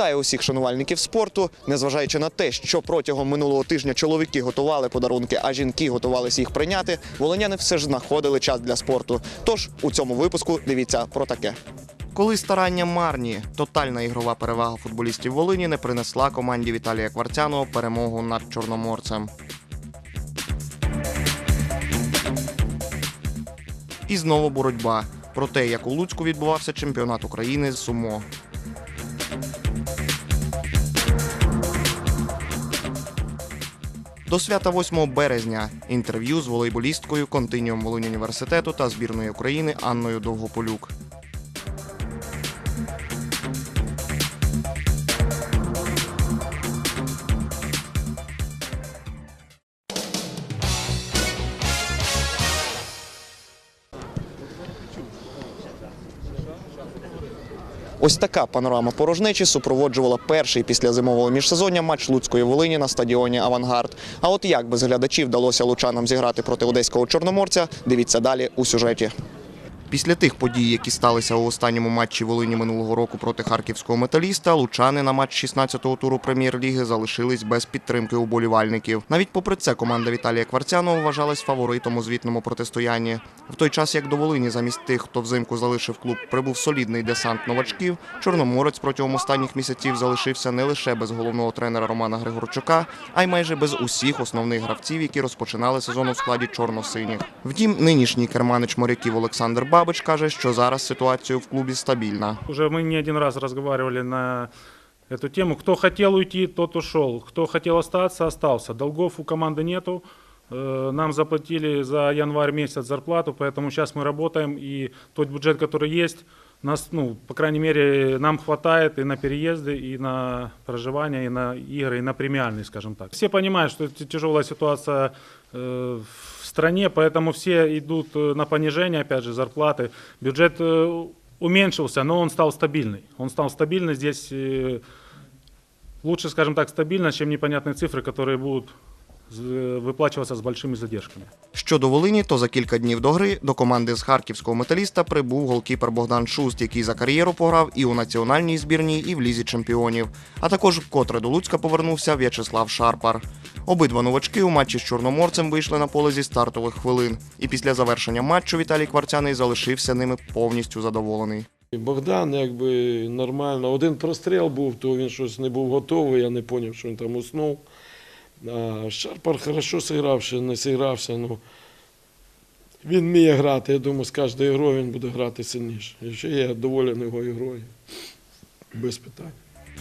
Вітаю усіх шанувальників спорту. Незважаючи на те, що протягом минулого тижня чоловіки готували подарунки, а жінки готувалися їх прийняти, волиняни все ж знаходили час для спорту. Тож у цьому випуску дивіться про таке. Коли старання марні, тотальна ігрова перевага футболістів Волині не принесла команді Віталія Кварцяного перемогу над Чорноморцем. І знову боротьба про те, як у Луцьку відбувався чемпіонат України з сумо. До свята 8 березня інтерв'ю з волейболісткою континіум Волинь університету та збірної України Анною Довгополюк. Така панорама порожнечі супроводжувала перший після зимового міжсезоння матч Луцької Волині на стадіоні Авангард. А от як без глядачів вдалося лучанам зіграти проти одеського чорноморця, дивіться далі у сюжеті. Після тих подій, які сталися у останньому матчі Волині минулого року проти харківського металіста, лучани на матч 16-го туру прем'єр-ліги залишились без підтримки уболівальників. Навіть попри це команда Віталія Кварцянова вважалась фаворитом у звітному протистоянні. В той час, як до Волині замість тих, хто взимку залишив клуб, прибув солідний десант новачків, Чорноморець протягом останніх місяців залишився не лише без головного тренера Романа Григорчука, а й майже без усіх основних гравців, які розпочинали сезон у складі чорно-синіх. Втім, нинішній керманич моряків Олександр Бабич каже, що зараз ситуація в клубі стабільна. Уже мы не один раз разговаривали на эту тему. Кто хотел уйти, тот ушел. Кто хотел остаться, остался. Долгов у команды нету. Э, Нам заплатили за январь месяц зарплату, поэтому сейчас мы работаем, и тот бюджет, который есть, нас, ну, по крайней мере, нам хватает и на переезды, и на проживание, и на игры, и на премиальные, скажем так. Все понимают, что это тяжелая ситуация э, в стране, поэтому все идут э, на понижение, опять же, зарплаты. Бюджет э, уменьшился, но он стал стабильный. Он стал стабильный здесь лучше, скажем так, стабильно, чем непонятные цифры, которые будут з- выплачиваться большими задержками. Щодо Волині, то за кілька днів до гри до команди з харківського металіста прибув голкіпер Богдан Шуст, який за кар'єру пограв і у національній збірній, і в лізі чемпіонів. А також вкотре до Луцька повернувся В'ячеслав Шарпар. Обидва новачки у матчі з чорноморцем вийшли на поле зі стартових хвилин. І після завершення матчу Віталій Кварцяний залишився ними повністю задоволений. Богдан якби нормально. Один простріл був, то він щось не був готовий, я не зрозумів, що він там уснув. Шарпар хорошо зіграв, не зігрався. Ну, він вміє грати. Я думаю, з кожною грою він буде грати сильніше. І ще я доволен його ігрою. Без питань.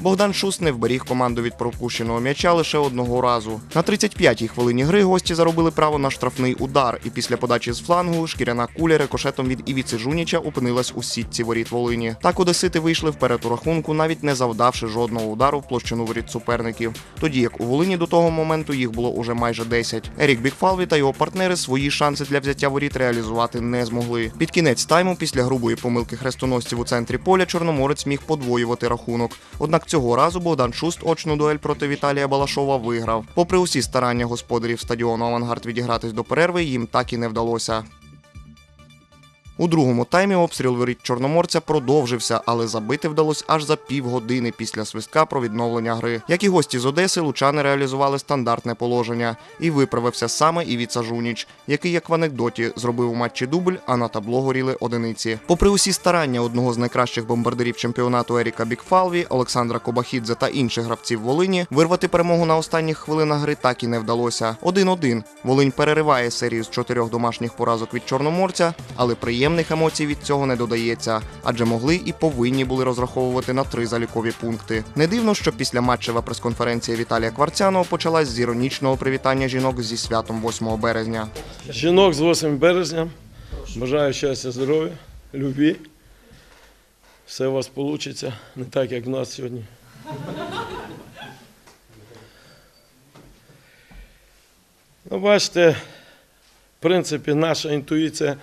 Богдан Шуст не вберіг команду від пропущеного м'яча лише одного разу. На 35-й хвилині гри гості заробили право на штрафний удар, і після подачі з флангу шкіряна куля рикошетом від Івіци Жуніча опинилась у сітці воріт Волині. Так одесити вийшли вперед у рахунку, навіть не завдавши жодного удару в площину воріт суперників. Тоді як у Волині до того моменту їх було уже майже 10. Ерік Бікфалві та його партнери свої шанси для взяття воріт реалізувати не змогли. Під кінець тайму, після грубої помилки хрестоносців у центрі поля, Чорноморець міг подвоювати рахунок. Однак цього разу Богдан Шуст очну дуель проти Віталія Балашова виграв. Попри усі старання господарів стадіону Авангард відігратись до перерви, їм так і не вдалося. У другому таймі обстріл воріт Чорноморця продовжився, але забити вдалося аж за півгодини після свистка про відновлення гри. Як і гості з Одеси, лучани реалізували стандартне положення. І виправився саме Івіца Жуніч, який, як в анекдоті, зробив у матчі дубль, а на табло горіли одиниці. Попри усі старання одного з найкращих бомбардирів чемпіонату Еріка Бікфалві, Олександра Кобахідзе та інших гравців Волині, вирвати перемогу на останніх хвилинах гри так і не вдалося. 1-1. Волинь перериває серію з чотирьох домашніх поразок від Чорноморця, але приємних емоцій від цього не додається, адже могли і повинні були розраховувати на три залікові пункти. Не дивно, що після матчева прес-конференція Віталія Кварцяного почалась з іронічного привітання жінок зі святом 8 березня. Жінок з 8 березня. Бажаю щастя, здоров'я, любві. Все у вас вийде, не так, як в нас сьогодні. Ну, бачите, в принципі, наша інтуїція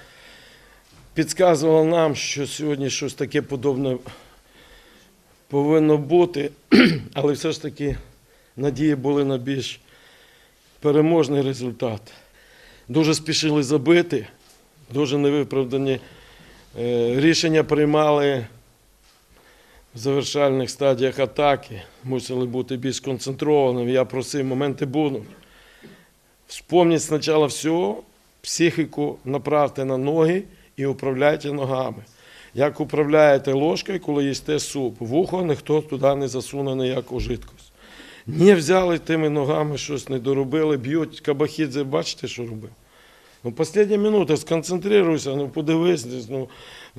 підказувала нам, що сьогодні щось таке подобне повинно бути, але все ж таки надії були на більш переможний результат. Дуже спішили забити, дуже невиправдані е, рішення приймали в завершальних стадіях атаки, мусили бути більш концентрованими. Я просив, моменти будуть. Вспомніть спочатку всього, психіку направте на ноги і управляйте ногами. Як управляєте ложкою, коли їсте суп, вухо ніхто туди не засуне ніяку жидкость. Не взяли тими ногами, щось не доробили, б'ють кабахідзе, бачите, що робив? Ну, остання минута, сконцентруйся, ну подивись, десь, ну,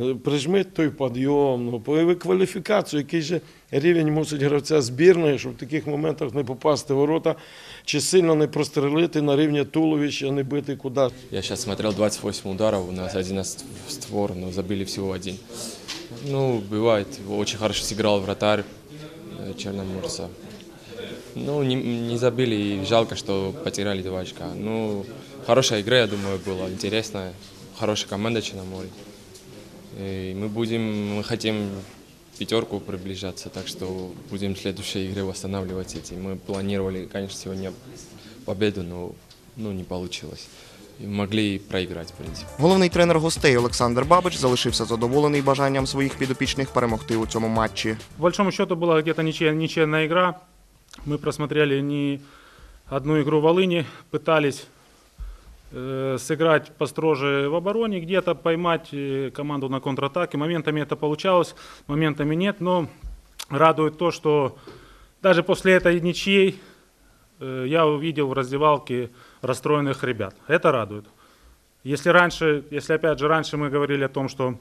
е, прижми той підйом, ну, появи кваліфікацію, який же рівень мусить гравця збірної, щоб в таких моментах не попасти в ворота, чи сильно не прострелити на рівні туловища, не бити куди. Я сейчас смотрел 28 ударов, у нас 11 в створ, но забили всего один. Ну, бывает, очень хорошо сыграл вратарь э, Черноморца. Ну, не, не забили, и жалко, что потеряли два очка. Ну, хорошая игра, я думаю, была интересная. Хорошая команда Черноморец. И мы будем, мы хотим в пятерку приближаться, так что будем в следующей игре восстанавливать эти. Мы планировали, конечно, сегодня победу, но ну, не получилось. И могли и проиграть, в принципе. Головний тренер гостей Олександр Бабич залишився задоволений бажанням своїх підопічних перемогти у цьому матчі. По большому счету была где-то ничья, ничейная игра. Мы просмотрели не одну игру в Волыни, пытались э, сыграть построже в обороне, где-то поймать э, команду на контратаке. Моментами это получалось, моментами нет, но радует то, что даже после этой ничьей э, я увидел в раздевалке расстроенных ребят. Это радует. Если раньше, если опять же раньше мы говорили о том, что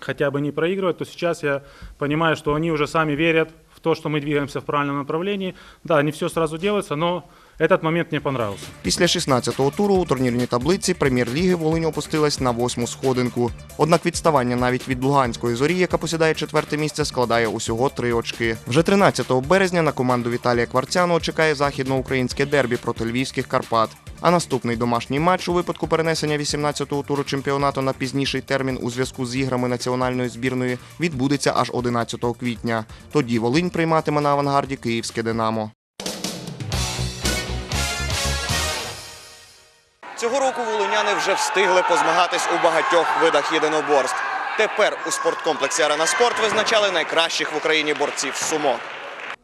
хотя бы не проигрывать, то сейчас я понимаю, что они уже сами верят в то, что мы двигаемся в правильном направлении. Да, не все сразу делается, но этот момент мне понравился. Після 16-го туру у турнірній таблиці прем'єр-ліги Волинь опустилась на восьму сходинку. Однак відставання навіть від Луганської зорі, яка посідає четверте місце, складає усього три очки. Вже 13 березня на команду Віталія Кварцяного чекає західноукраїнське дербі проти львівських Карпат. А наступний домашній матч у випадку перенесення 18-го туру чемпіонату на пізніший термін у зв'язку з іграми національної збірної відбудеться аж 11 квітня. Тоді Волинь прийматиме на авангарді Київське Динамо. Цього року волиняни вже встигли позмагатись у багатьох видах єдиноборств. Тепер у спорткомплексі Арена Спорт визначали найкращих в Україні борців сумо.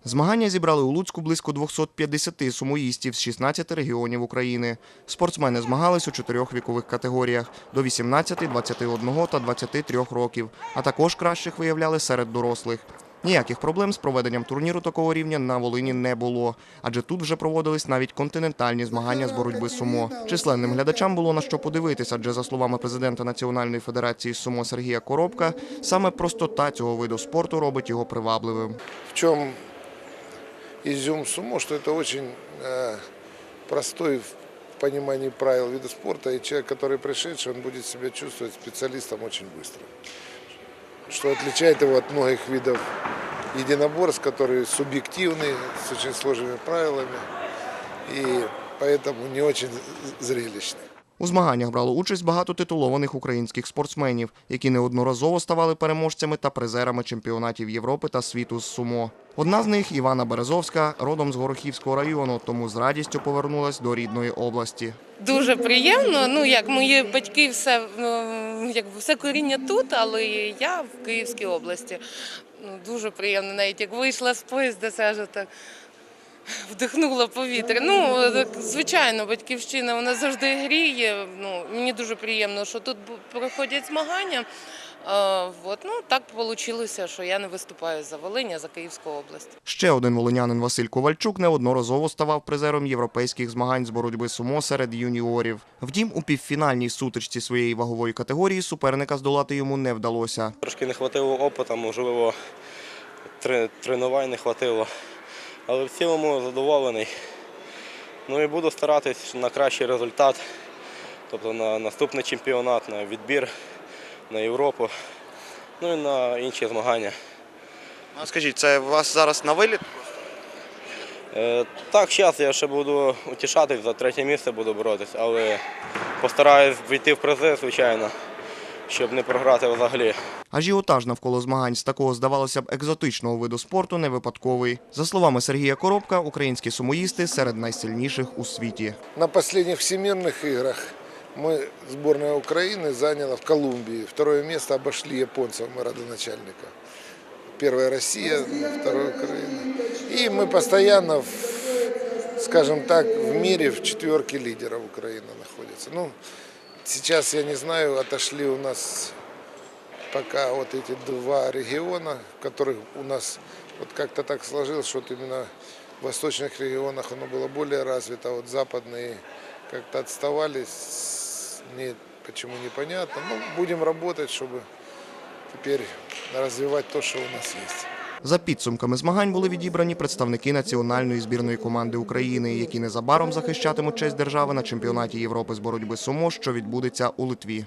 Змагання зібрали у Луцьку близько 250 сумоїстів з 16 регіонів України. Спортсмени змагались у чотирьох вікових категоріях до 18, 21 та 23 років, а також кращих виявляли серед дорослих. Ніяких проблем з проведенням турніру такого рівня на Волині не було, адже тут вже проводились навіть континентальні змагання з боротьби сумо. Численним глядачам було на що подивитися, адже за словами президента Національної федерації сумо Сергія Коробка, саме простота цього виду спорту робить його привабливим. В чем изюм сумо, что это очень э, простой в понимании правил вида спорта, и человек, который пришедший, он будет себя чувствовать специалистом очень быстро. Что отличает его от многих видов единоборств, которые субъективны, с очень сложными правилами, и поэтому не очень з- зрелищны. У змаганнях брало участь багато титулованих українських спортсменів, які неодноразово ставали переможцями та призерами чемпіонатів Європи та світу з сумо. Одна з них Івана Березовська, родом з Горохівського району, тому з радістю повернулась до рідної області. Дуже приємно. Ну як мої батьки, все ну, якби все коріння тут, але я в Київській області. Ну дуже приємно, навіть як вийшла з поїзда, це так вдихнула повітря. Ну так, звичайно, батьківщина вона завжди гріє. Ну мені дуже приємно, що тут проходять змагання. Е, от, ну так вийшло, що я не виступаю за Волинь, а за Київську область. Ще один волинянин Василь Ковальчук неодноразово ставав призером європейських змагань з боротьби сумо серед юніорів. Втім, у півфінальній сутичці своєї вагової категорії суперника здолати йому не вдалося. Трошки не хватило опиту, можливо, тре- тренувань не хватило. Але в цілому задоволений. Ну і буду старатись на кращий результат. Тобто на наступний чемпіонат, на відбір, на Європу, ну і на інші змагання. А скажіть, це у вас зараз на виліт? Е, Так, зараз я ще буду утішатись, за третє місце буду боротись, але постараюсь війти в призи, звичайно, щоб не програти взагалі. Ажіотаж навколо змагань з такого, здавалося б, екзотичного виду спорту не випадковий. За словами Сергія Коробка, українські сумоїсти серед найсильніших у світі. На последних всемирных играх мы, сборная Украины, заняла в Колумбии. Второе место обошли японцев, мы родоначальника. первая Россия, второй Украина. И мы постоянно, в, скажем так, в мире в четверке лидеров Украина находится. Ну, сейчас, я не знаю, отошли у нас пока вот эти два региона, в которых у нас вот как-то так сложилось, что вот именно в восточных регионах оно было более развито, а вот западные как-то отставали, с- мне почему непонятно. Ну, будем работать, чтобы теперь развивать то, что у нас есть. За підсумками змагань були відібрані представники національної збірної команди України, які незабаром захищатимуть честь держави на чемпіонаті Європи з боротьби сумо, що відбудеться у Литві.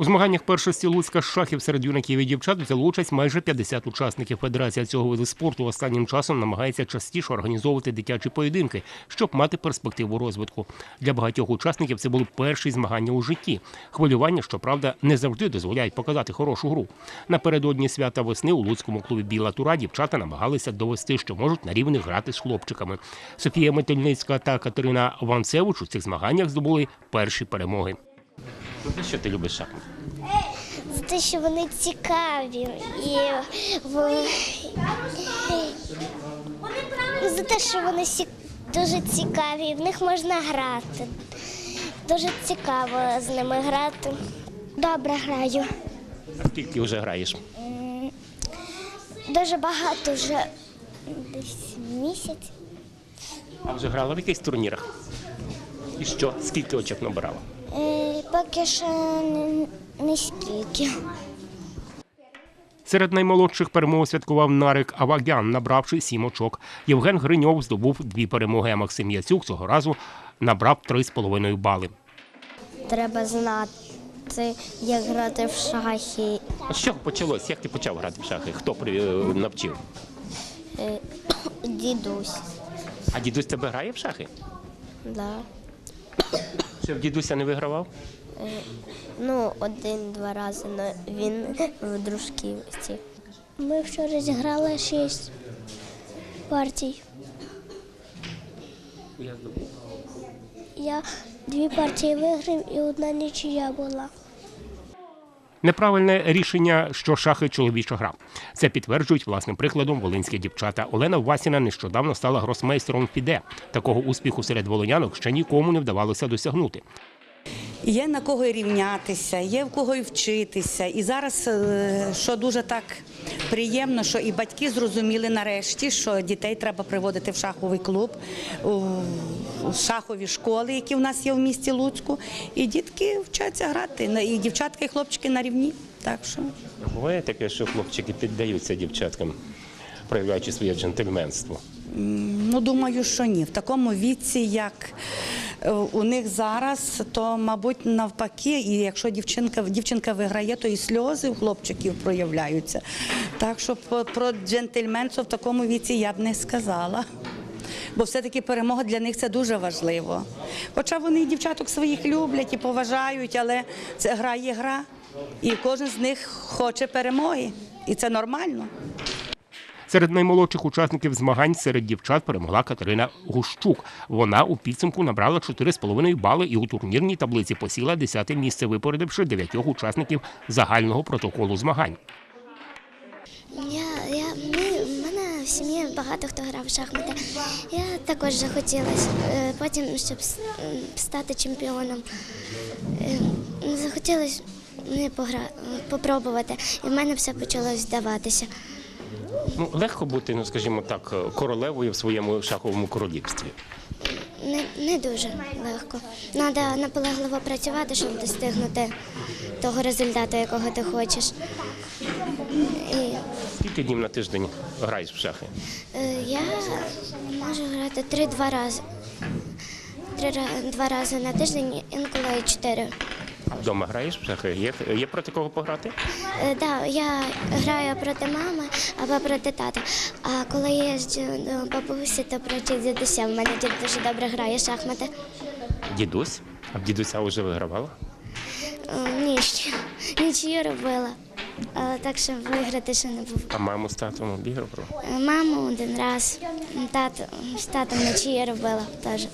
У змаганнях першості Луцька шахів серед юнаків і дівчат взяли участь майже 50 учасників. Федерація цього виду спорту останнім часом намагається частіше організовувати дитячі поєдинки, щоб мати перспективу розвитку. Для багатьох учасників це були перші змагання у житті. Хвилювання, щоправда, не завжди дозволяють показати хорошу гру. Напередодні свята весни у Луцькому клубі Біла Тура дівчата намагалися довести, що можуть на рівних грати з хлопчиками. Софія Метельницька та Катерина Ванцевич у цих змаганнях здобули перші перемоги. За що ти любиш шахмати? За те, що вони цікаві і за те, що вони дуже цікаві, в них можна грати. Дуже цікаво з ними грати. Добре граю. А скільки вже граєш? Дуже багато вже десь місяць. А вже грала в якихось турнірах? І що? Скільки очок набирала? Е, Поки що не, не скільки. Серед наймолодших перемогу святкував Нарик Авагян, набравши сім очок. Євген Гриньов здобув дві перемоги, а Максим Яцюк цього разу набрав три з половиною бали. Треба знати, як грати в шахи. А з чого почалось? Як ти почав грати в шахи? Хто е, навчив? Дідусь. А дідусь тебе грає в шахи? Да. Ще в дідуся не вигравав? Ну, один-два рази але він в дружківці. Ми вчора зіграли шість партій. Я. Дві партії виграв і одна нічия була. Неправильне рішення, що шахи чоловіча гра. Це підтверджують власним прикладом волинські дівчата. Олена Васіна нещодавно стала гросмейстером фіде. Такого успіху серед волинянок ще нікому не вдавалося досягнути. Є на кого рівнятися, є в кого і вчитися. І зараз, е, що дуже так приємно, що і батьки зрозуміли нарешті, що дітей треба приводити в шаховий клуб, у шахові школи, які в нас є в місті Луцьку. І дітки вчаться грати, і дівчатки, і хлопчики на рівні. Так що. Буває таке, що хлопчики піддаються дівчаткам, проявляючи своє джентльменство. Ну, думаю, що ні. В такому віці, як е, у них зараз, то, мабуть, навпаки, і якщо дівчинка, дівчинка виграє, то і сльози у хлопчиків проявляються. Так що про джентльменство в такому віці я б не сказала. Бо все-таки перемога для них це дуже важливо. Хоча вони дівчаток своїх люблять і поважають, але це гра є гра. І кожен з них хоче перемоги. І це нормально. Серед наймолодших учасників змагань серед дівчат перемогла Катерина Гущук. Вона у підсумку набрала 4,5 бали і у турнірній таблиці посіла 10 місце, випередивши дев'ятьох учасників загального протоколу змагань. Я, я, ми, в мене в сім'ї багато хто грав в шахмати. Я також захотілося е, потім, щоб стати чемпіоном. Е, Захотілося мені погра... попробувати, і в мене все почало здаватися. Ну легко бути, ну скажімо так, королевою в своєму шаховому королівстві. Не, не дуже легко. Треба наполегливо працювати, щоб достигнути того результату, якого ти хочеш. І Скільки днів на тиждень граєш в шахи? Е, Я можу грати три-два рази. Три два рази на тиждень, інколи чотири. Вдома граєш в шахи? Є, є проти кого пограти? Е, Да, я граю проти мами або проти тата. А коли я їжджу до бабусі, то проти дідуся. В мене дід дуже добре грає в шахмати. Дідусь? А в дідуся вже вигравала? Е, Ні, ще нічию робила. Але так що виграти ще не був. А маму з татом обіграв? Е, Маму один раз, тато, з татом нічию робила теж.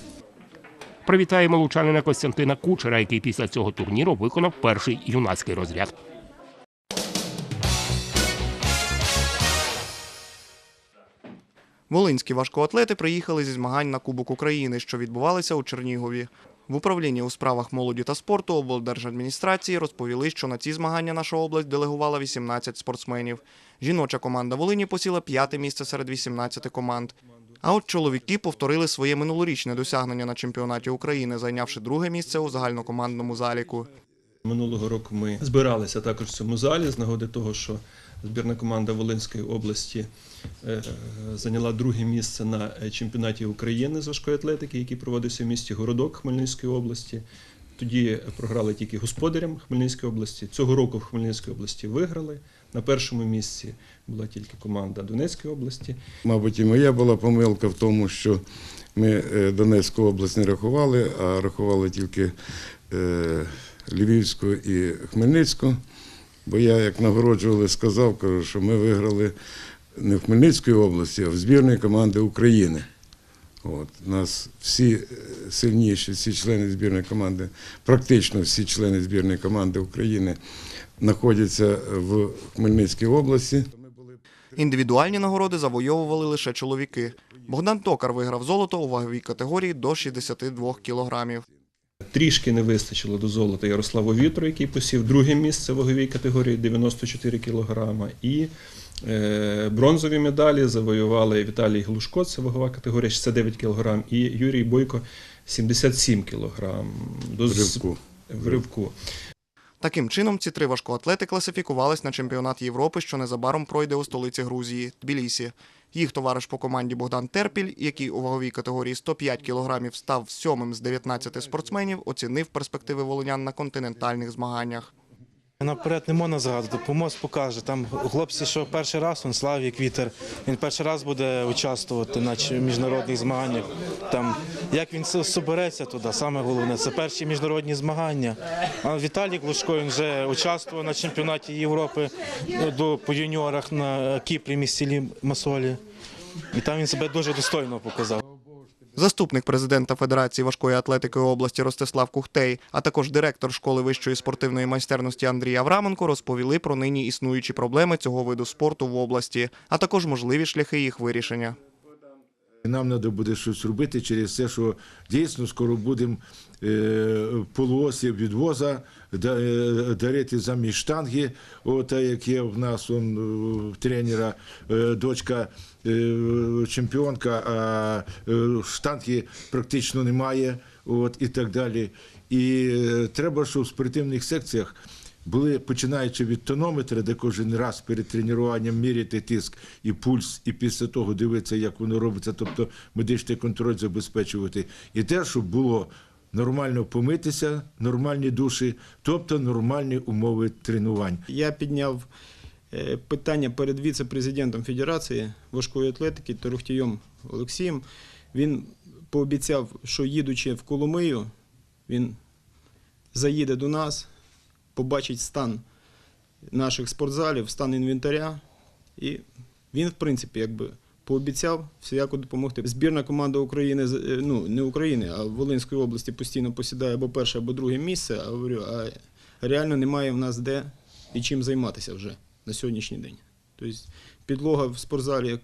Привітаємо лучанина Костянтина Кучера, який після цього турніру виконав перший юнацький розряд. Волинські важкоатлети приїхали зі змагань на Кубок України, що відбувалися у Чернігові. В управлінні у справах молоді та спорту облдержадміністрації розповіли, що на ці змагання наша область делегувала 18 спортсменів. Жіноча команда Волині посіла п'яте місце серед 18 команд. А от чоловіки повторили своє минулорічне досягнення на чемпіонаті України, зайнявши друге місце у загальнокомандному заліку. Минулого року ми збиралися також в цьому залі з нагоди того, що збірна команда Волинської області е, зайняла друге місце на е, чемпіонаті України з важкої атлетики, який проводився в місті Городок Хмельницької області. Тоді програли тільки господарям Хмельницької області. Цього року в Хмельницькій області виграли. На першому місці була тільки команда Донецької області. Мабуть, і моя була помилка в тому, що ми е, Донецьку область не рахували, а рахували тільки е, Львівську і Хмельницьку. Бо я, як нагороджували, сказав, кажу, що ми виграли не в Хмельницькій області, а в збірної команди України. От, нас всі е, сильніші, всі члени збірної команди, практично всі члени збірної команди України знаходяться в Хмельницькій області. Індивідуальні нагороди завойовували лише чоловіки. Богдан Токар виграв золото у ваговій категорії до 62 кілограмів. Трішки не вистачило до золота Ярославу Вітру, який посів друге місце в ваговій категорії 94 кг. І е, бронзові медалі завоювали Віталій Глушко, це вагова категорія 69 кг, і Юрій Бойко 77 кг. До В ривку. В ривку. Таким чином, ці три важкоатлети класифікувались на чемпіонат Європи, що незабаром пройде у столиці Грузії Тбілісі. Їх товариш по команді Богдан Терпіль, який у ваговій категорії 105 кілограмів став сьомим з 19 спортсменів, оцінив перспективи волинян на континентальних змаганнях. Наперед не можна загадувати, помоз покаже. Там хлопці, що перший раз, він Славік Вітер, він перший раз буде участвувати на міжнародних змаганнях. Там, як він собереться туди, саме головне, це перші міжнародні змагання. А Віталій Глушко він вже участвував на чемпіонаті Європи е, до, по юніорах на Кіпрі, місті Масолі. І там він себе дуже достойно показав. Заступник президента Федерації важкої атлетики області Ростислав Кухтей, а також директор школи вищої спортивної майстерності Андрій Авраменко розповіли про нині існуючі проблеми цього виду спорту в області, а також можливі шляхи їх вирішення. Нам треба буде щось робити через те, що дійсно скоро будемо е, полуосіб відвоза е, дарити замість штанги, ота, як є в нас он, тренера, е, дочка чемпіонка, а е, штанги практично немає, от, і так далі. І е, треба, щоб в спортивних секціях були починаючи від тонометра, де кожен раз перед тренуванням міряти тиск і пульс, і після того дивитися, як воно робиться, тобто медичний контроль забезпечувати. І те, щоб було нормально помитися, нормальні душі, тобто нормальні умови тренувань. Я підняв е, питання перед віце-президентом Федерації важкої атлетики Торохтієм Олексієм. Він пообіцяв, що їдучи в Коломию, він заїде до нас, побачить стан наших спортзалів, стан інвентаря. І він, в принципі, якби пообіцяв всіяко допомогти. Збірна команда України, е, ну не України, а Волинської області постійно посідає або перше, або друге місце. А реально немає в нас де і чим займатися вже на сьогоднішній день. Тобто підлога в спортзалі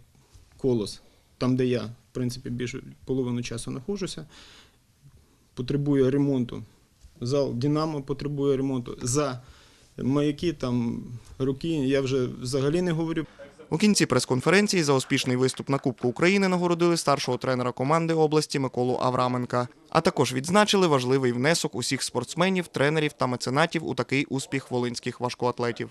колос, там, де я, в принципі, більшу половину часу знаходжуся, потребує ремонту. Зал Динамо потребує ремонту. За маяки, там руки, я вже взагалі не говорю. У кінці прес-конференції за успішний виступ на Кубку України нагородили старшого тренера команди області Миколу Авраменка. А також відзначили важливий внесок усіх спортсменів, тренерів та меценатів у такий успіх волинських важкоатлетів.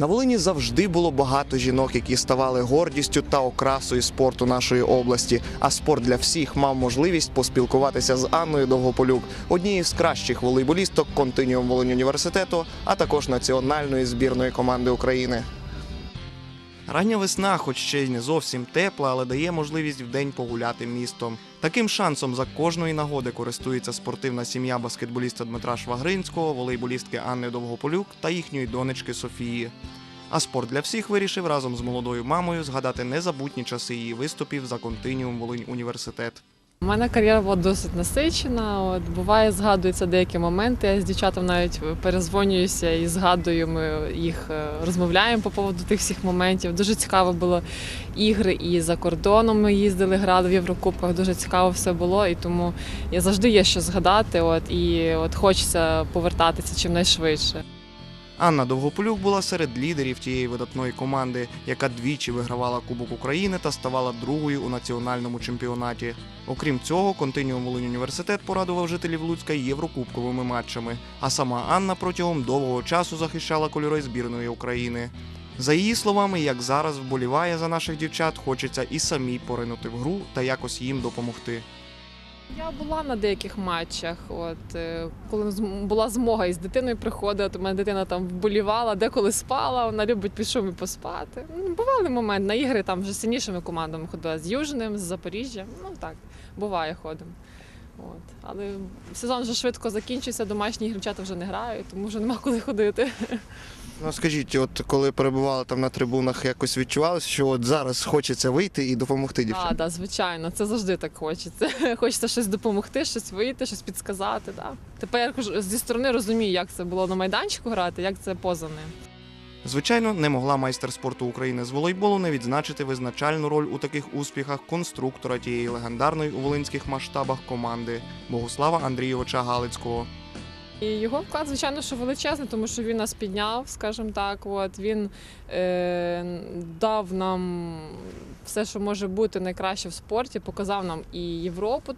На Волині завжди було багато жінок, які ставали гордістю та окрасою спорту нашої області. А спорт для всіх мав можливість поспілкуватися з Анною Довгополюк, однією з кращих волейболісток континіум Волинь університету, а також національної збірної команди України. Рання весна, хоч ще й не зовсім тепла, але дає можливість вдень погуляти містом. Таким шансом за кожної нагоди користується спортивна сім'я баскетболіста Дмитра Швагринського, волейболістки Анни Довгополюк та їхньої донечки Софії. А спорт для всіх вирішив разом з молодою мамою згадати незабутні часи її виступів за континіум Волинь університет. У мене кар'єра була досить насичена. От буває, згадуються деякі моменти. Я з дівчатами навіть перезвонююся і згадую. Ми їх е, розмовляємо по поводу тих всіх моментів. Дуже цікаво було ігри і за кордоном. Ми їздили, грали в Єврокубках. Дуже цікаво все було. І тому я завжди є що згадати. От і от хочеться повертатися чимнайшвидше. Анна Довгополюк була серед лідерів тієї видатної команди, яка двічі вигравала Кубок України та ставала другою у національному чемпіонаті. Окрім цього, континіум Волинь університет порадував жителів Луцька єврокубковими матчами. А сама Анна протягом довгого часу захищала кольори збірної України. За її словами, як зараз вболіває за наших дівчат, хочеться і самій поринути в гру та якось їм допомогти. Я була на деяких матчах. От е, коли була змога із дитиною приходити, у мене дитина там вболівала, деколи спала, вона любить під шум і поспати. Ну, бували моменти на ігри там вже сильнішими командами ходила з Южним, з Запоріжжя. Ну так, буває ходимо. От. Але сезон вже швидко закінчився, домашні дівчата вже не грають, тому вже нема коли ходити. Ну скажіть, от коли перебували там на трибунах, якось відчувалося, що от зараз хочеться вийти і допомогти Так, да, звичайно, це завжди так хочеться. Хочеться щось допомогти, щось вийти, щось підсказати. Да. Тепер я зі сторони розумію, як це було на майданчику грати, як це поза ним. Звичайно, не могла майстер спорту України з волейболу не відзначити визначальну роль у таких успіхах конструктора тієї легендарної у волинських масштабах команди Богослава Андрійовича Галицького. І його вклад, звичайно, що величезний, тому що він нас підняв, скажімо так. От він е, дав нам все, що може бути найкраще в спорті, показав нам і Європу,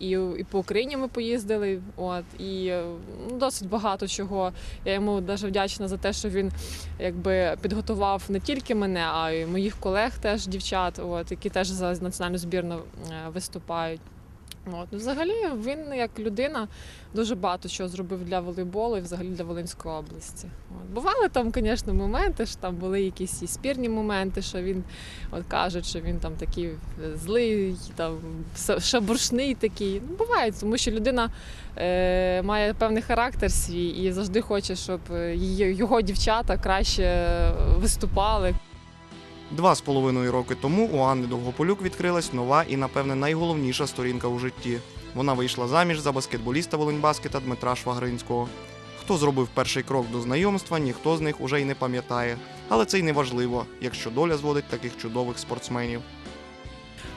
і, і по Україні ми поїздили. От і е, ну, досить багато чого. Я йому дуже вдячна за те, що він якби підготував не тільки мене, а й моїх колег, теж дівчат, от які теж за національну збірну е, виступають. От. Ну, взагалі він як людина дуже багато чого зробив для волейболу і взагалі для Волинської області. От. Бували там, звісно, моменти, що там були якісь і спірні моменти, що він от кажуть, що він там такий злий, там шабуршний такий. Ну, буває, тому що людина е, має певний характер свій і завжди хоче, щоб е, її, його дівчата краще виступали. Два з половиною роки тому у Анни Довгополюк відкрилась нова і, напевне, найголовніша сторінка у житті. Вона вийшла заміж за баскетболіста Волиньбаскета Дмитра Швагринського. Хто зробив перший крок до знайомства, ніхто з них уже й не пам'ятає. Але це й не важливо, якщо доля зводить таких чудових спортсменів.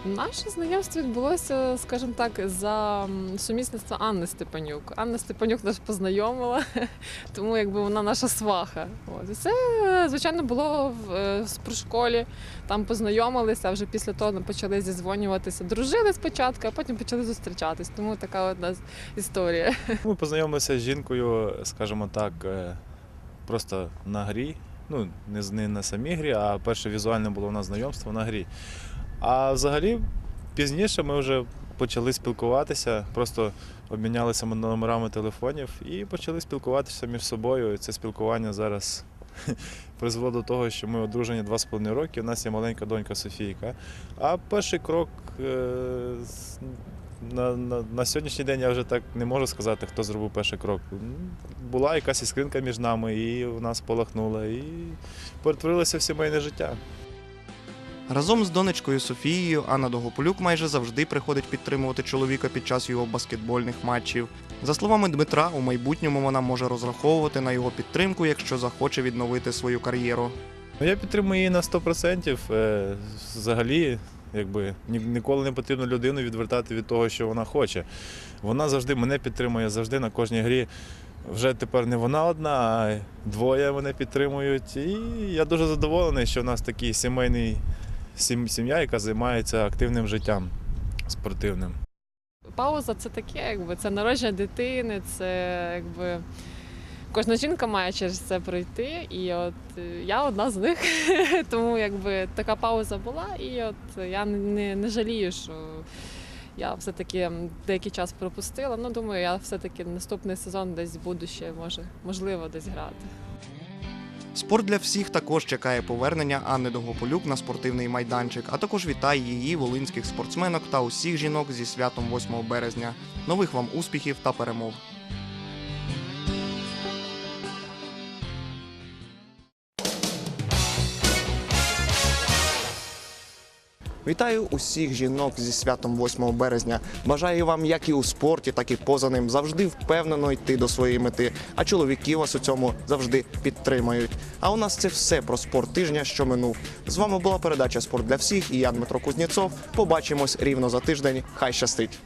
Наше знайомство відбулося, скажімо так, за м, сумісництва Анни Степанюк. Анна Степанюк нас познайомила, тому якби вона наша сваха. От. І це, звичайно, було в е, в спортшколі. Там познайомилися, а вже після того почали зізвонюватися. Дружили спочатку, а потім почали зустрічатись. Тому така одна історія. Ми познайомилися з жінкою, скажімо так, е, просто на грі. Ну, не, не на самій грі, а перше візуальне було у нас знайомство на грі. А взагалі пізніше ми вже почали спілкуватися, просто обмінялися номерами телефонів і почали спілкуватися між собою. І це спілкування зараз призвело до того, що ми одружені два з половиною роки. У нас є маленька донька Софійка. А перший крок е, на, на, на сьогоднішній день я вже так не можу сказати, хто зробив перший крок. Була якась іскринка між нами, і у нас полахнула, і перетворилося в сімейне життя. Разом з донечкою Софією Анна Довгополюк майже завжди приходить підтримувати чоловіка під час його баскетбольних матчів. За словами Дмитра, у майбутньому вона може розраховувати на його підтримку, якщо захоче відновити свою кар'єру. Ну, я підтримую її на 100%. Е, Взагалі, якби ніколи не потрібно людину відвертати від того, що вона хоче. Вона завжди мене підтримує, завжди на кожній грі. Вже тепер не вона одна, а двоє мене підтримують. І я дуже задоволений, що в нас такий сімейний сім- сім'я, яка займається активним життям спортивним. Пауза це таке, якби це народження дитини, це якби. Кожна жінка має через це пройти, і от е, я одна з них. Тому якби така пауза була, і от я не, не, жалію, що я все-таки деякий час пропустила. Ну, думаю, я все-таки наступний сезон десь буду ще може, можливо десь грати. Спорт для всіх також чекає повернення Анни Довгополюк на спортивний майданчик, а також вітає її волинських спортсменок та усіх жінок зі святом 8 березня. Нових вам успіхів та перемог! Вітаю усіх жінок зі святом 8 березня. Бажаю вам, як і у спорті, так і поза ним, завжди впевнено йти до своєї мети. А чоловіки вас у цьому завжди підтримають. А у нас це все про спорт тижня, що минув. З вами була передача Спорт для всіх і я Дмитро Кузнєцов. Побачимось рівно за тиждень. Хай щастить!